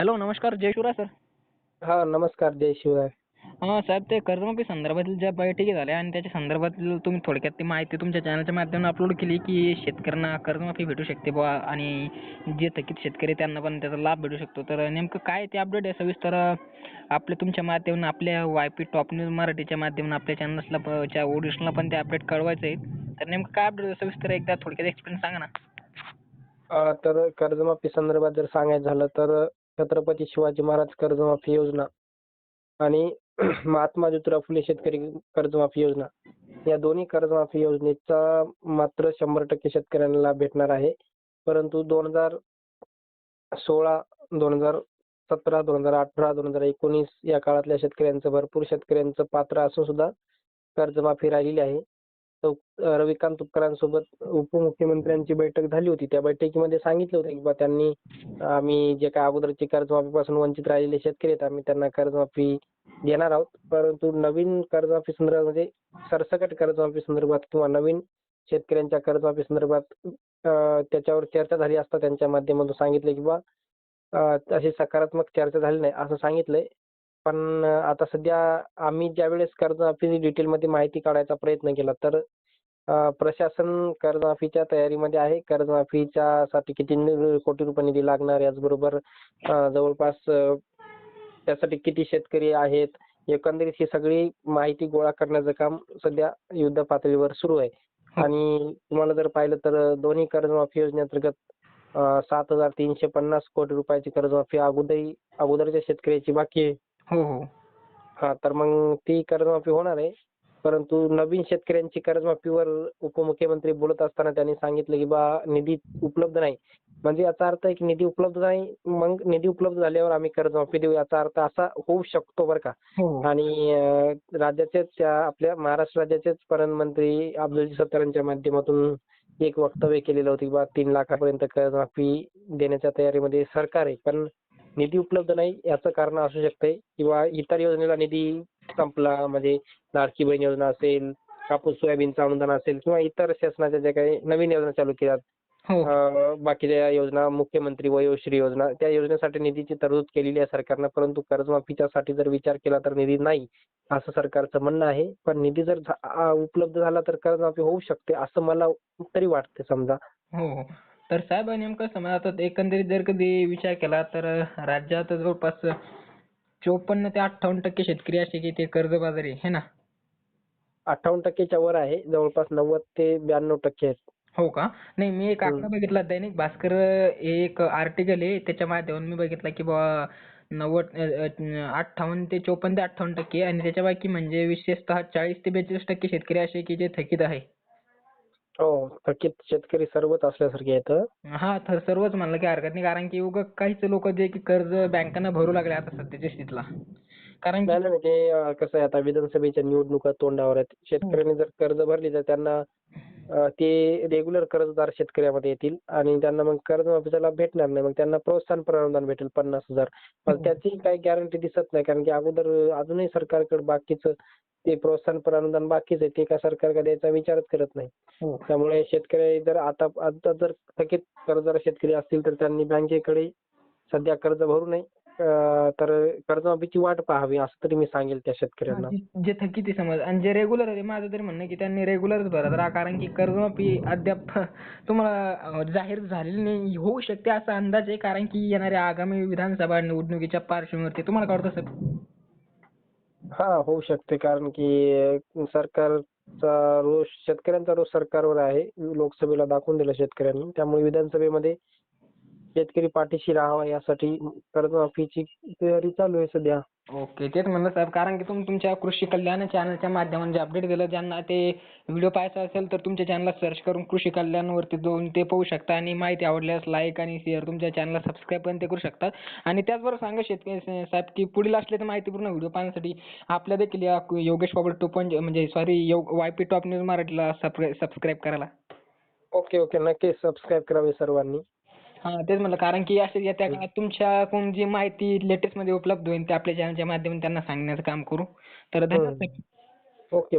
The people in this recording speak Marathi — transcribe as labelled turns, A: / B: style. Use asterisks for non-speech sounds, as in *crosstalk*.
A: हॅलो नमस्कार जय शिवराय सर
B: हा नमस्कार जय शिवराय.
A: हां साहेब ते कर्जमाफी संदर्भातील ज्या बैठकी झाल्या आणि त्याच्या संदर्भातील तुम्ही थोडक्यात ती माहिती तुमच्या चॅनलच्या माध्यमातून अपलोड केली की शेतकऱ्यांना कर्जमाफी भेटू शकते बुवा आणि जे थकीत शेतकरी त्यांना पण त्याचा लाभ भेटू शकतो. तर नेमकं काय ते अपडेट आहे? सविस्तर आपल्या तुमच्या माध्यमातून आपल्या वाय पी टॉप न्यूज मराठीच्या माध्यमातून आपल्या चॅनल्सला च्या ऑडियन्सला पण ते अपडेट कळवायचं आहे. तर नेमकं काय अपडेट सविस्तर एकदा थोडक्यात एक्सप्लेन सांगा ना.
B: अ, तर कर्जमाफी संदर्भात जर सांगायचं झालं तर छत्रपती शिवाजी महाराज कर्जमाफी योजना आणि *clears throat* महात्मा ज्योतिराव फुले शेतकरी कर्जमाफी योजना. या दोन्ही कर्जमाफी योजनेचा मात्र शंभर टक्के शेतकऱ्यांना लाभ भेटणार आहे. परंतु दोन हजार सोळा दोन हजार सतरा दोन हजार अठरा दोन हजार एकोणीस या काळातल्या शेतकऱ्यांचं भरपूर शेतकऱ्यांचं पात्र असून सुद्धा कर्जमाफी राहिलेली आहे. रविकांत तुपकरांसोबत उपमुख्यमंत्र्यांची बैठक झाली होती. त्या बैठकीमध्ये सांगितलं होतं की बा त्यांनी आम्ही जे काय अगोदरची कर्जमाफीपासून वंचित राहिलेले शेतकरी आहेत आम्ही त्यांना कर्जमाफी देणार आहोत. परंतु नवीन कर्जमाफी संदर्भात म्हणजे सरसकट कर्जमाफी संदर्भात किंवा नवीन शेतकऱ्यांच्या कर्जमाफी संदर्भात त्याच्यावर चर्चा झाली असता त्यांच्या माध्यमातून सांगितलं की बा अशी सकारात्मक चर्चा झाली नाही असं सांगितलंय. पण आता सध्या आम्ही ज्यावेळेस कर्जमाफी डिटेलमध्ये माहिती काढायचा प्रयत्न केला तर प्रशासन कर्जमाफीच्या तयारीमध्ये आहे. कर्जमाफीच्या साठी किती कोटी रुपये निधी लागणार याचबरोबर जवळपास त्यासाठी किती शेतकरी आहेत? एकंदरीत ही सगळी माहिती गोळा करण्याचं काम सध्या युद्ध पातळीवर सुरू आहे. आणि तुम्हाला जर पाहिलं तर दोन्ही कर्जमाफी योजनेअंतर्गत सात हजार तीनशे पन्नास कोटी रुपयाची कर्जमाफी अगोदरही अगोदरच्या शेतकऱ्याची बाकी आहे.
A: हो हो.
B: हा तर मग ती कर्जमाफी होणार आहे. परंतु नवीन शेतकऱ्यांची कर्जमाफीवर उपमुख्यमंत्री बोलत असताना त्यांनी सांगितलं की बा निधी उपलब्ध नाही. म्हणजे याचा अर्थ आहे की निधी उपलब्ध नाही मग निधी उपलब्ध झाल्यावर आम्ही कर्जमाफी देऊ याचा अर्थ असा होऊ शकतो बरं का.
A: हो.
B: आणि राज्याचेच त्या आपल्या महाराष्ट्र राज्याचेच प्रधानमंत्री अब्दुल सत्तारांच्या माध्यमातून एक वक्तव्य केलेलं होतं की बा तीन लाखापर्यंत कर्जमाफी देण्याच्या तयारीमध्ये सरकार आहे पण निधी उपलब्ध नाही याचं कारण असू शकतंय किंवा इतर योजनेला निधी संपला म्हणजे लाडकी बहीण योजना असेल कापूस सोयाबीनचं अनुदान असेल किंवा इतर शासनाच्या ज्या काही नवीन योजना चालू केल्यात
A: हो.
B: बाकीच्या योजना मुख्यमंत्री वयोश्री योजना त्या योजनेसाठी निधीची तरतूद केलेली आहे सरकारनं परंतु कर्जमाफीच्या साठी जर विचार केला तर निधी नाही असं सरकारचं म्हणणं आहे. पण निधी जर उपलब्ध झाला तर कर्जमाफी होऊ शकते असं मला तरी वाटते समजा.
A: हो हो. तर साहेब नेमकं समजा आता एकंदरीत जर कधी विचार केला तर राज्यात जवळपास चोपन्न ते अठ्ठावन्न टक्के शेतकरी असे की ते कर्जबाजारी आहे ना?
B: अठ्ठावन्न टक्केच्या वर आहे जवळपास नव्वद ते ब्याण्णव टक्के आहेत.
A: हो का? नाही मी एक आकडा बघितला दैनिक भास्कर एक आर्टिकल आहे त्याच्या माध्यमातून मी बघितला की बुवा नव्वद अठ्ठावन्न ते चोपन्न ते अठ्ठावन्न टक्के आणि त्याच्या बाकी म्हणजे विशेषतः चाळीस ते बेचाळीस टक्के शेतकरी असे की जे थकीत आहे.
B: हो थकीत शेतकरी सर्वच असल्यासारखे आहेत
A: हा? तर सर्वच म्हणलं की हरकत नाही कारण की उगा काहीच लोक जे की कर्ज बँकांना भरू लागले आता सध्याच्या स्थितीला. कारण की
B: नाही नाही ते कसं आहे आता विधानसभेच्या निवडणुका तोंडावर आहेत. शेतकऱ्यांनी जर कर्ज भरली तर त्यांना ते रेग्युलर कर्जदार शेतकऱ्यामध्ये येतील आणि त्यांना मग कर्जमाफीचा लाभ भेटणार नाही. मग त्यांना प्रोत्साहन अनुदान भेटेल पन्नास हजार. पण त्याची काही गॅरंटी दिसत नाही. कारण की अगोदर अजूनही सरकारकडे बाकीचं ते प्रोत्साहन अनुदान बाकीच आहे. ते काय सरकार द्यायचा विचारच करत नाही.
A: हो.
B: त्यामुळे शेतकरी जर आता आता जर थकीत कर्जदार शेतकरी असतील तर त्यांनी बँकेकडे सध्या कर्ज भरू नये. तर कर्जमाफीची वाट पाहावी असं तरी मी सांगेल त्या शेतकऱ्यांना.
A: जे थकीत आहे समज. आणि जे रेग्युलर आहे माझं तरी म्हणणं आहे की त्यांनी रेग्युलरच भरत राहा. कारण की कर्जमाफी अद्याप *laughs* तुम्हाला जाहीर झालेली नाही. होऊ शकते असा अंदाज आहे कारण की येणाऱ्या आगामी विधानसभा निवडणुकीच्या पार्श्वभूमीवरती तुम्हाला काय वाटतं सर
B: हा होऊ शकते. कारण की सरकारचा रोष शेतकऱ्यांचा रोष सरकारवर आहे. लोकसभेला दाखवून दिला शेतकऱ्यांनी. त्यामुळे विधानसभेमध्ये शेतकरी पाठीशी राहावा यासाठी कर्जमाफीची तयारी चालू आहे सध्या.
A: ओके तेच म्हणलं साहेब कारण की तुम्ही तुमच्या कृषी कल्याण चॅनलच्या माध्यमातून जे अपडेट दिलं ज्यांना ते व्हिडिओ पाहायचा असेल तर तुमच्या चॅनलला सर्च करून कृषी कल्याणवरती जाऊन ते पाहू शकता आणि माहिती आवडल्यास लाईक आणि शेअर तुमच्या चॅनलला सबस्क्राईब पण ते करू शकतात आणि त्याचबरोबर सांगा शेतकरी साहेब की पुढील असलेल्या माहितीपूर्ण व्हिडिओ पाहण्यासाठी आपल्या देखील या योगेश बाबळ टू पॉईंट म्हणजे sorry Y P top news मराठीला सबस्क्राईब करायला.
B: ओके ओके नक्की सबस्क्राईब करावे सर्वांनी.
A: हा तेच म्हणलं कारण की असे येत्या काळात तुमच्याकडून जी माहिती लेटेस्टमध्ये उपलब्ध होईल ते आपल्या चॅनलच्या माध्यमातून त्यांना सांगण्याचं काम करू. तर धन्यवाद.
B: Okay okay.